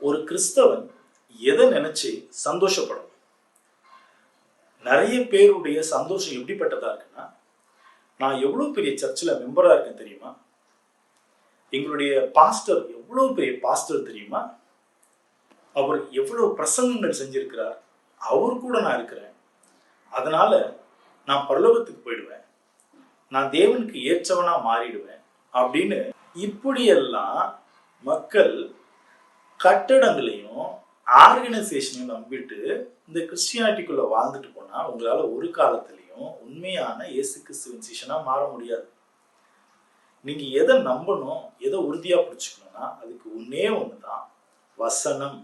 ஒரு கிறிஸ்தவன் எதை நினைச்சு சந்தோஷப்படும் நிறைய பேருடைய சந்தோஷம் எப்படிப்பட்டதா இருக்குன்னா நான் எவ்வளவு பெரிய சர்ச்சில் மெம்பரா இருக்கேன் தெரியுமா? எங்களுடைய பாஸ்டர் எவ்வளவு பெரிய பாஸ்டர் தெரியுமா? அவர் எவ்வளவு பிரசங்கங்கள் செஞ்சிருக்கிறார். அவர் கூட நான் இருக்கிறேன். அதனால நான் பரலோகத்துக்கு போயிடுவேன். நான் தேவனுக்கு ஏற்றவனா மாறிடுவேன் அப்படின்னு இப்படியெல்லாம் மக்கள் கட்டடங்களையும் ஆர்கனைசேஷனையும் நம்பிட்டு இந்த கிறிஸ்டியானிட்டிக்குள்ள வாழ்ந்துட்டு போனா உங்களால ஒரு காலத்திலையும் உண்மையான இயேசு கிறிஸ்துவின் சிஷனா மாற முடியாது. நீங்க எதை நம்பணும் எதை உறுதியா பிடிச்சிக்கணும்னா அதுக்கு ஒன்னே ஒண்ணுதான் வசனம்.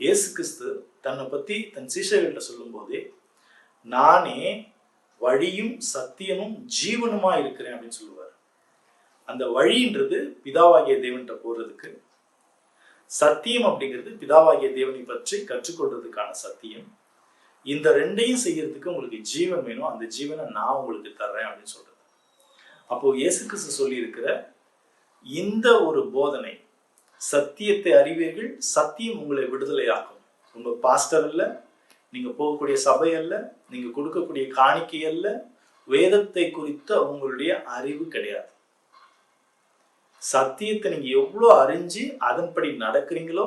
இயேசு கிறிஸ்து தன்னை பத்தி தன் சீஷர்கள்ட்ட சொல்லும்போதே நானே வழியும் சத்தியமும் ஜீவனுமா இருக்கிறேன் அப்படின்னு சொல்லுவார். அந்த வழின்றது பிதாவாகிய தேவன்கிட்ட போறதுக்கு சத்தியம் அப்படிங்கிறது பிதாவாகிய தேவனை பற்றி கற்றுக்கொள்றதுக்கான சத்தியம். இந்த ரெண்டையும் செய்யறதுக்கு உங்களுக்கு ஜீவன் வேணும். அந்த ஜீவனை நான் உங்களுக்கு தர்றேன் அப்படின்னு சொல்றது. அப்போ இயேசு கிறிஸ்து சொல்லியிருக்கிற இந்த ஒரு போதனை சத்தியத்தை அறிவீர்கள் சத்தியம் உங்களை விடுதலையாக்கும். உங்க பாஸ்டர் அல்ல நீங்க போகக்கூடிய சபை அல்ல நீங்க கொடுக்கக்கூடிய காணிக்கை அல்ல வேதத்தை குறித்த உங்களுடைய அறிவு கிடையாது. சத்தியத்தை நீங்க எவ்வளோ அறிஞ்சு அதன்படி நடக்கிறீங்களோ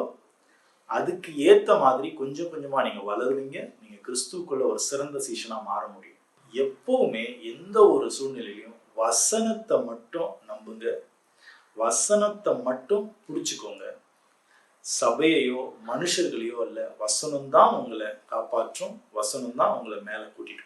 அதுக்கு ஏத்த மாதிரி கொஞ்சம் கொஞ்சமா நீங்க வளருவீங்க. நீங்க கிறிஸ்துக்குள்ள ஒரு சிறந்த சீசனாக மாற முடியும். எப்பவுமே எந்த ஒரு சூழ்நிலையிலையும் வசனத்தை மட்டும் நம்புங்க. வசனத்தை மட்டும் பிடிச்சிக்கோங்க. சபையையோ மனுஷர்களையோ அல்ல வசனம் தான் உங்களை காப்பாற்றும் வசனம் தான் உங்களை மேல கூட்டிட்டு